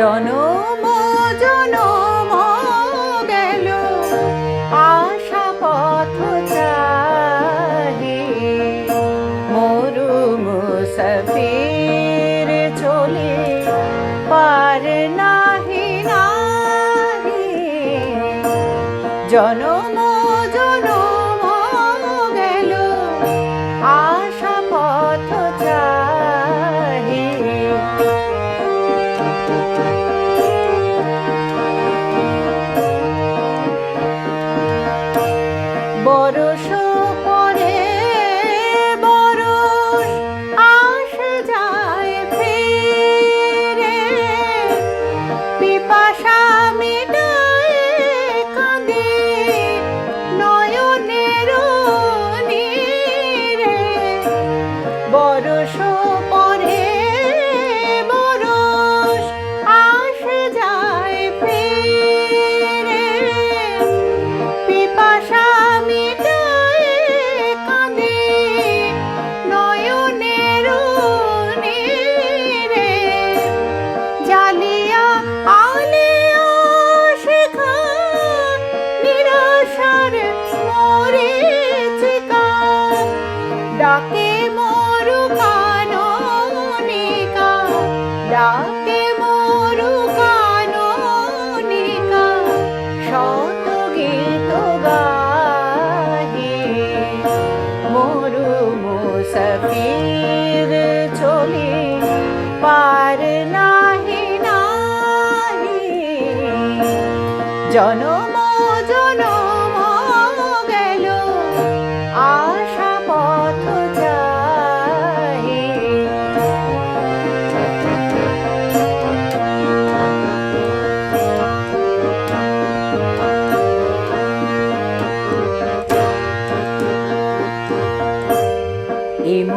জনম জনম গেল। আশা পথ চাহি মরু মুসফির চলে। পার নাহি নাহি জনম ডাকে মরু কাননিকা, ডাকে মরু কাননিকা, শত গীত গাহি মরু মুসফির চলি পার নাহি নাহি। জনম জনম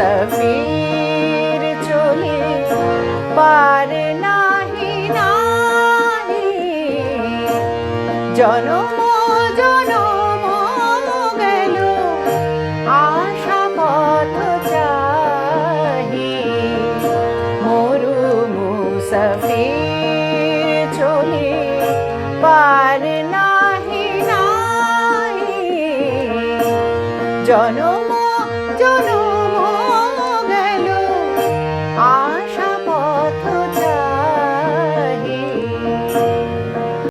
সফির চলে পারে নাহি নাহি জনম জনম গেল আশা পথ চাহি মরু মুসফির চলে পারে নাহি নাহি জনম